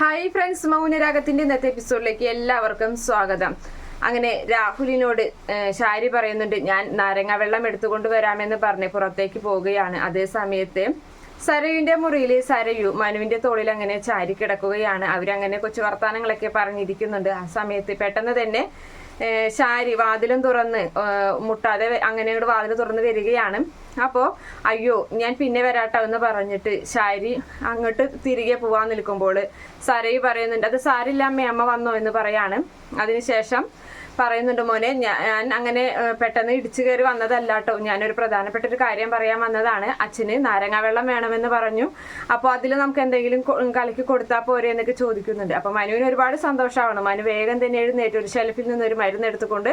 Hi friends മൗനരാഗത്തിന്റെ ഇന്നത്തെ എപ്പിസോഡിലേക്ക് എല്ലാവർക്കും സ്വാഗതം. അങ്ങനെ രാഹുലിനോട് ഷാരി പറയുന്നുണ്ട് ഞാൻ നാരങ്ങ വെള്ളം എടുത്തുകൊണ്ട് വരാമെന്ന് പറഞ്ഞ് പുറത്തേക്ക് പോവുകയാണ്. അതേ സമയത്ത് സരയുവിന്റെ മുറിയിൽ സരയു മനുവിന്റെ തോളിൽ അങ്ങനെ ചാരി കിടക്കുകയാണ്. അവരങ്ങനെ കൊച്ചു വർത്തമാനങ്ങളൊക്കെ പറഞ്ഞിരിക്കുന്നുണ്ട്. ആ സമയത്ത് പെട്ടെന്ന് തന്നെ ശാരി വാതിലും തുറന്ന് മുട്ടാതെ അങ്ങനെ വാതിൽ തുറന്ന് വരികയാണ്. അപ്പോൾ അയ്യോ ഞാൻ പിന്നെ വരാട്ടോ എന്ന് പറഞ്ഞിട്ട് ശാരി അങ്ങോട്ട് തിരികെ പോവാൻ നിൽക്കുമ്പോൾ സരയി പറയുന്നുണ്ട് അത് സാരില്ല അമ്മ അമ്മ വന്നോ എന്ന് പറയാണ്. അതിനുശേഷം പറയുന്നുണ്ട് മോനെ. ഞാൻ അങ്ങനെ പെട്ടെന്ന് ഇടിച്ചു കയറി വന്നതല്ല കേട്ടോ ഞാനൊരു പ്രധാനപ്പെട്ട ഒരു കാര്യം പറയാൻ വന്നതാണ്. അച്ഛന് നാരങ്ങാ വെള്ളം വേണമെന്ന് പറഞ്ഞു. അപ്പോൾ അതിൽ നമുക്ക് എന്തെങ്കിലും കലക്കി കൊടുത്താൽ പോരെ എന്നൊക്കെ ചോദിക്കുന്നുണ്ട്. അപ്പോൾ മനുവിന് ഒരുപാട് സന്തോഷമാണ്. മനു വേഗം തന്നെ എഴുന്നേറ്റ് ഒരു ഷെൽഫിൽ നിന്ന് ഒരു മരുന്ന് എടുത്തുകൊണ്ട്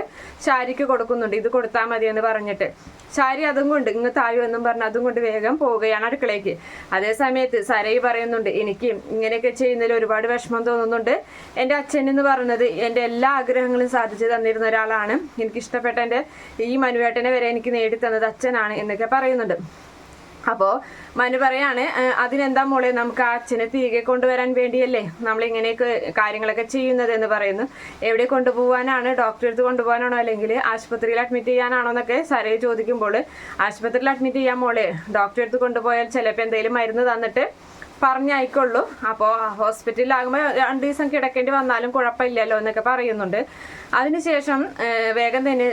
ശാരിക്ക് കൊടുക്കുന്നുണ്ട്. ഇത് കൊടുത്താൽ മതി എന്ന് പറഞ്ഞിട്ട്. ശാരി അതും കൊണ്ട് ഇങ്ങ് താഴെ എന്നും പറഞ്ഞ് അതും കൊണ്ട് വേഗം പോവുകയാണ് അടുക്കളയ്ക്ക് അതേ സമയത്ത് സരയി പറയുന്നുണ്ട് എനിക്ക് ഇങ്ങനെയൊക്കെ ചെയ്യുന്നതിൽ ഒരുപാട് വിഷമം തോന്നുന്നുണ്ട്. എന്റെ അച്ഛൻ എന്ന് പറയുന്നത് എന്റെ എല്ലാ ആഗ്രഹങ്ങളും സാധിച്ചു തന്നിരുന്ന ഒരാളാണ്. എനിക്ക് ഇഷ്ടപ്പെട്ട എന്റെ ഈ മനുവേട്ടനെ വരെ എനിക്ക് നേടിത്തന്നത് അച്ഛനാണ് എന്നൊക്കെ പറയുന്നുണ്ട്. അപ്പോൾ മനു പറയാണ് അതിനെന്താ മോളെ നമുക്ക് ആ അച്ഛനെ തിരികെ കൊണ്ടുവരാൻ വേണ്ടിയല്ലേ നമ്മൾ ഇങ്ങനെയൊക്കെ കാര്യങ്ങളൊക്കെ ചെയ്യുന്നത്? എന്ന് പറയുന്നു. എവിടെ കൊണ്ടുപോകാനാണ് ഡോക്ടറെ അടുത്ത് കൊണ്ടുപോകാനാണോ അല്ലെങ്കിൽ ആശുപത്രിയിൽ അഡ്മിറ്റ് ചെയ്യാനാണോ? എന്നൊക്കെ സരയെ ചോദിക്കുമ്പോൾ ആശുപത്രിയിൽ അഡ്മിറ്റ് ചെയ്യാൻ മോളെ. ഡോക്ടറെ അടുത്ത് കൊണ്ടുപോയാൽ ചിലപ്പോൾ എന്തെങ്കിലും മരുന്ന് തന്നിട്ട് പറഞ്ഞയക്കുള്ളൂ. അപ്പോൾ ഹോസ്പിറ്റലിലാകുമ്പോൾ രണ്ട് ദിവസം കിടക്കേണ്ടി വന്നാലും കുഴപ്പമില്ലല്ലോ എന്നൊക്കെ പറയുന്നുണ്ട്. അതിനുശേഷം വേഗം തന്നെ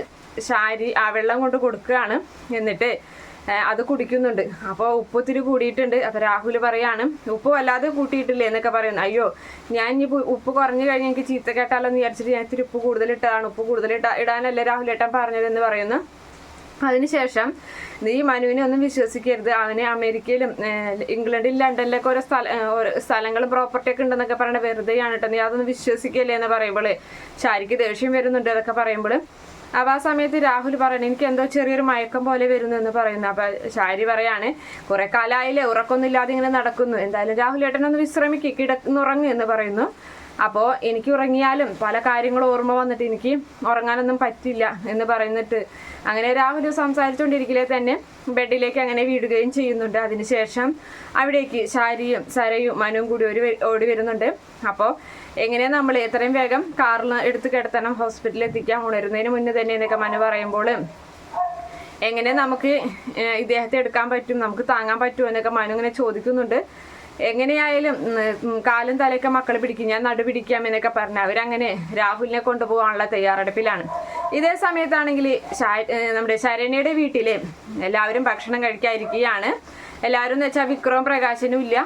ശാരി ആ വെള്ളം കൊണ്ട് കൊടുക്കുകയാണ്. എന്നിട്ട് അത് കുടിക്കുന്നുണ്ട്. അപ്പോൾ ഉപ്പ് ഒത്തിരി കൂടിയിട്ടുണ്ട്. അപ്പോൾ രാഹുൽ പറയാണ് ഉപ്പ് വല്ലാതെ കൂട്ടിയിട്ടില്ലേ? എന്നൊക്കെ പറയുന്നു. അയ്യോ ഞാൻ ഇനി ഉപ്പ് കുറഞ്ഞു കഴിഞ്ഞ് എനിക്ക് ചീത്ത കേട്ടാലോ? എന്ന് വിചാരിച്ചിട്ട് ഞാൻ ഇത്തിരി ഉപ്പ് കൂടുതൽ ഇട്ടതാണ് ഉപ്പ് കൂടുതൽ ഇടാനല്ലേ രാഹുൽ ഏട്ടൻ പറഞ്ഞതെന്ന് പറയുന്നു. അതിനുശേഷം നീ മനുവിനെ ഒന്നും വിശ്വസിക്കരുത്. അവന് അമേരിക്കയിലും ഇംഗ്ലണ്ടിൽ ലണ്ടനിലൊക്കെ ഓരോ സ്ഥല സ്ഥലങ്ങളും പ്രോപ്പർട്ടി ഒക്കെ ഉണ്ടെന്നൊക്കെ പറയണ വെറുതെയാണ് കേട്ടോ നീ അതൊന്നും വിശ്വസിക്കല്ലേ എന്ന് പറയുമ്പോൾ ശാരിക്ക് ദേഷ്യം വരുന്നുണ്ട് അതൊക്കെ പറയുമ്പോൾ. അപ്പോൾ ആ സമയത്ത് രാഹുൽ പറയണം എനിക്ക് എന്തോ ചെറിയൊരു മയക്കം പോലെ വരുന്നു എന്ന് പറയുന്നു. അപ്പോൾ ശാരി പറയാണ് കുറെ കാലമായില്ലേ ഉറക്കമൊന്നും ഇല്ലാതെ ഇങ്ങനെ നടക്കുന്നു. എന്തായാലും രാഹുൽ ഏട്ടനൊന്ന് വിശ്രമിക്കുക കിടന്നുറങ്ങും എന്ന് പറയുന്നു. അപ്പോൾ എനിക്ക് ഉറങ്ങിയാലും പല കാര്യങ്ങളും ഓർമ്മ വന്നിട്ട് എനിക്ക് ഉറങ്ങാനൊന്നും പറ്റില്ല എന്ന് പറയുന്നിട്ട് അങ്ങനെ രാഹുൽ സംസാരിച്ചുകൊണ്ടിരിക്കലേ തന്നെ ബെഡിലേക്ക് അങ്ങനെ വീടുകയും ചെയ്യുന്നുണ്ട്. അതിനുശേഷം അവിടേക്ക് ശാരിയും സരയും മനുവും കൂടി ഒരു ഓടി വരുന്നുണ്ട്. അപ്പോൾ എങ്ങനെ നമ്മൾ എത്രയും വേഗം കാറിൽ എടുത്ത് കിടത്തണം ഹോസ്പിറ്റലിൽ എത്തിക്കാൻ ഉണരുന്നതിന് മുന്നേ തന്നെ എന്നൊക്കെ മനു പറയുമ്പോൾ എങ്ങനെ നമുക്ക് ഇദ്ദേഹത്തെ എടുക്കാൻ പറ്റും നമുക്ക് താങ്ങാൻ പറ്റുമോ എന്നൊക്കെ മനു ഇങ്ങനെ ചോദിക്കുന്നുണ്ട്. എങ്ങനെയായാലും കാലും തലയൊക്കെ മക്കൾ പിടിക്കും. ഞാൻ നടു പിടിക്കാം എന്നൊക്കെ പറഞ്ഞ് അവരങ്ങനെ രാഹുലിനെ കൊണ്ടുപോകാനുള്ള തയ്യാറെടുപ്പിലാണ്. ഇതേ സമയത്താണെങ്കിൽ നമ്മുടെ ശരണ്യയുടെ വീട്ടിൽ എല്ലാവരും ഭക്ഷണം കഴിക്കാതിരിക്കുകയാണ്. എല്ലാവരും എന്ന് വെച്ചാൽ വിക്രവും പ്രകാശനും ഇല്ല.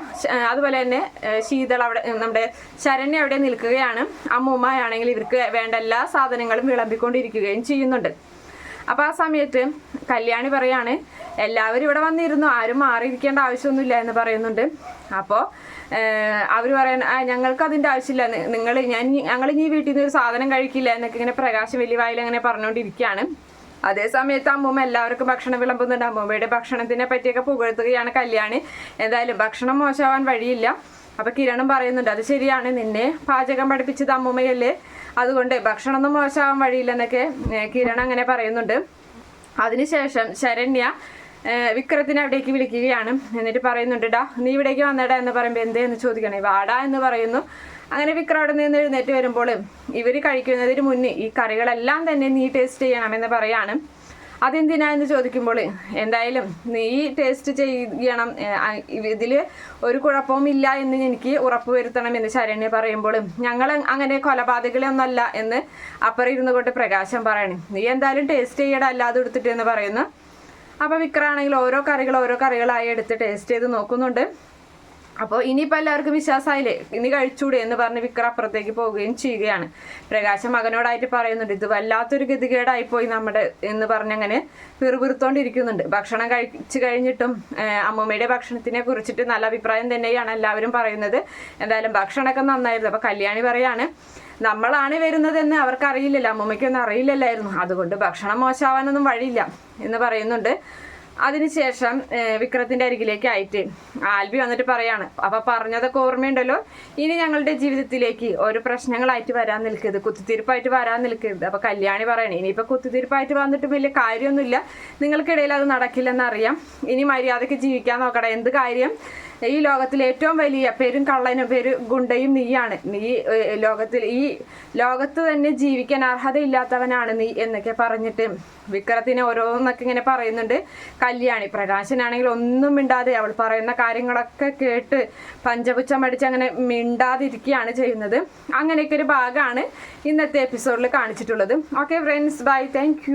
അതുപോലെ തന്നെ ശീതൾ അവിടെ നമ്മുടെ ശരണ്യ അവിടെ നിൽക്കുകയാണ്. അമ്മൂമ്മയാണെങ്കിൽ ഇവർക്ക് വേണ്ട എല്ലാ സാധനങ്ങളും വിളമ്പിക്കൊണ്ടിരിക്കുകയും ചെയ്യുന്നുണ്ട്. അപ്പൊ ആ സമയത്ത് കല്യാണി പറയാണ് എല്ലാവരും ഇവിടെ വന്നിരുന്നു ആരും മാറിയിരിക്കേണ്ട ആവശ്യമൊന്നുമില്ല എന്ന് പറയുന്നുണ്ട്. അപ്പോൾ അവർ പറയാൻ "ആ, ഞങ്ങൾക്ക് അതിന്റെ ആവശ്യമില്ല. നിങ്ങൾ ഞാൻ ഞങ്ങൾ ഇനി വീട്ടിൽ നിന്ന് ഒരു സാധനം കഴിക്കില്ല എന്നൊക്കെ ഇങ്ങനെ പ്രകാശം വലിയ വായിൽ അങ്ങനെ പറഞ്ഞുകൊണ്ടിരിക്കുകയാണ് അതേ സമയത്ത് അമ്മൂമ്മ എല്ലാവർക്കും ഭക്ഷണം വിളമ്പുന്നുണ്ട്. അമ്മൂമ്മയുടെ ഭക്ഷണത്തിനെ പറ്റിയൊക്കെ പുകഴ്ത്തുകയാണ് കല്യാണി. എന്തായാലും ഭക്ഷണം മോശമാവാൻ വഴിയില്ല. അപ്പൊ കിരണും പറയുന്നുണ്ട് അത് ശരിയാണ് നിന്നെ പാചകം പഠിപ്പിച്ചത് അമ്മൂമ്മയല്ലേ? അതുകൊണ്ട് ഭക്ഷണമൊന്നും മോശമാവാൻ വഴിയില്ലെന്നൊക്കെ കിരൺ അങ്ങനെ പറയുന്നുണ്ട്. അതിനുശേഷം ശരണ്യ വിക്രത്തിനെ അവിടേക്ക് വിളിക്കുകയാണ്. എന്നിട്ട് പറയുന്നുണ്ട് ഡാ നീ ഇവിടേക്ക് വന്നടാ എന്ന് പറയുമ്പോൾ എന്തേ എന്ന് ചോദിക്കണേ? വാടാ എന്ന് പറയുന്നു. അങ്ങനെ വിക്രം അവിടെ നിന്ന് എഴുന്നേറ്റ് വരുമ്പോൾ ഇവർ കഴിക്കുന്നതിന് മുന്നേ ഈ കറികളെല്ലാം തന്നെ നീ ടേസ്റ്റ് ചെയ്യണമെന്ന് പറയാണ്. അതെന്തിനാ എന്ന് ചോദിക്കുമ്പോൾ എന്തായാലും നീ ടേസ്റ്റ് ചെയ്യണം. ഇതിൽ ഒരു കുഴപ്പവും ഇല്ല എന്ന് എനിക്ക് ഉറപ്പ് വരുത്തണം എന്ന് ശരണ്യ പറയുമ്പോൾ ഞങ്ങൾ അങ്ങനെ കൊലപാതകളൊന്നല്ല എന്ന് അപ്പുറം ഇരുന്നു കൊണ്ട് പ്രകാശം പറയണം. നീ എന്തായാലും ടേസ്റ്റ് ചെയ്യടാ അല്ലാതെ എടുത്തിട്ട് എന്ന് പറയുന്നു. അപ്പോൾ വിക്രാണെങ്കിൽ ഓരോ കറികൾ ഓരോ കറികളായി എടുത്ത് ടേസ്റ്റ് ചെയ്ത് നോക്കുന്നുണ്ട്. അപ്പോൾ ഇനിയിപ്പോൾ എല്ലാവർക്കും വിശ്വാസമായില്ലേ? ഇനി കഴിച്ചൂടെ എന്ന് പറഞ്ഞ് വിക്ര അപ്പുറത്തേക്ക് പോവുകയും ചെയ്യുകയാണ്. പ്രകാശം മകനോടായിട്ട് പറയുന്നുണ്ട് ഇത് വല്ലാത്തൊരു ഗതികേടായിപ്പോയി നമ്മുടെ എന്ന് പറഞ്ഞങ്ങനെ പിറുപിറുത്തോണ്ടിരിക്കുന്നുണ്ട്. ഭക്ഷണം കഴിച്ചു കഴിഞ്ഞിട്ടും അമ്മൂമ്മയുടെ ഭക്ഷണത്തിനെ കുറിച്ചിട്ട് നല്ല അഭിപ്രായം തന്നെയാണ് എല്ലാവരും പറയുന്നത്. എന്തായാലും ഭക്ഷണമൊക്കെ നന്നായിരുന്നു. അപ്പോൾ കല്യാണി പറയാണ് നമ്മളാണ് വരുന്നതെന്ന് അവർക്ക് അറിയില്ലല്ലോ അമ്മൂമ്മയ്ക്കൊന്നും അറിയില്ലല്ലായിരുന്നു. അതുകൊണ്ട് ഭക്ഷണം മോശമാവാനൊന്നും വഴിയില്ല എന്ന് പറയുന്നുണ്ട്. അതിനുശേഷം വിക്രത്തിന്റെ അരികിലേക്ക് ആയിട്ട്. ആൽബി വന്നിട്ട് പറയാണ് അപ്പൊ പറഞ്ഞതൊക്കെ ഓർമ്മയുണ്ടല്ലോ? ഇനി ഞങ്ങളുടെ ജീവിതത്തിലേക്ക് ഒരു പ്രശ്നങ്ങളായിട്ട് വരാൻ നിൽക്കരുത്. കുത്തിത്തിരിപ്പായിട്ട് വരാൻ നിൽക്കരുത്. അപ്പൊ കല്യാണി പറയണേ ഇനിയിപ്പോ കുത്തിത്തിരിപ്പായിട്ട് വന്നിട്ട് വലിയ കാര്യമൊന്നുമില്ല. നിങ്ങൾക്കിടയിൽ അത് നടക്കില്ലെന്നറിയാം. ഇനി മര്യാദയ്ക്ക് ജീവിക്കാൻ നോക്കട. എന്ത് കാര്യം? ഈ ലോകത്തിലെ ഏറ്റവും വലിയ പേരും കള്ളനും പേര് ഗുണ്ടയും നീയാണ്. നീ ലോകത്തിൽ ഈ ലോകത്ത് തന്നെ ജീവിക്കാൻ അർഹതയില്ലാത്തവനാണ് നീ എന്നൊക്കെ പറഞ്ഞിട്ട് വിക്രത്തിനെ ഓരോന്നൊക്കെ ഇങ്ങനെ പറയുന്നുണ്ട്. കല്യാണി പ്രകാശനാണെങ്കിൽ ഒന്നും മിണ്ടാതെ അവൾ പറയുന്ന കാര്യങ്ങളൊക്കെ കേട്ട് പഞ്ചപുച്ഛം അടിച്ച് അങ്ങനെ മിണ്ടാതിരിക്കുകയാണ് ചെയ്യുന്നത്. അങ്ങനെയൊക്കെ ഒരു ഭാഗമാണ് ഇന്നത്തെ എപ്പിസോഡിൽ കാണിച്ചിട്ടുള്ളത്. Okay friends bye thank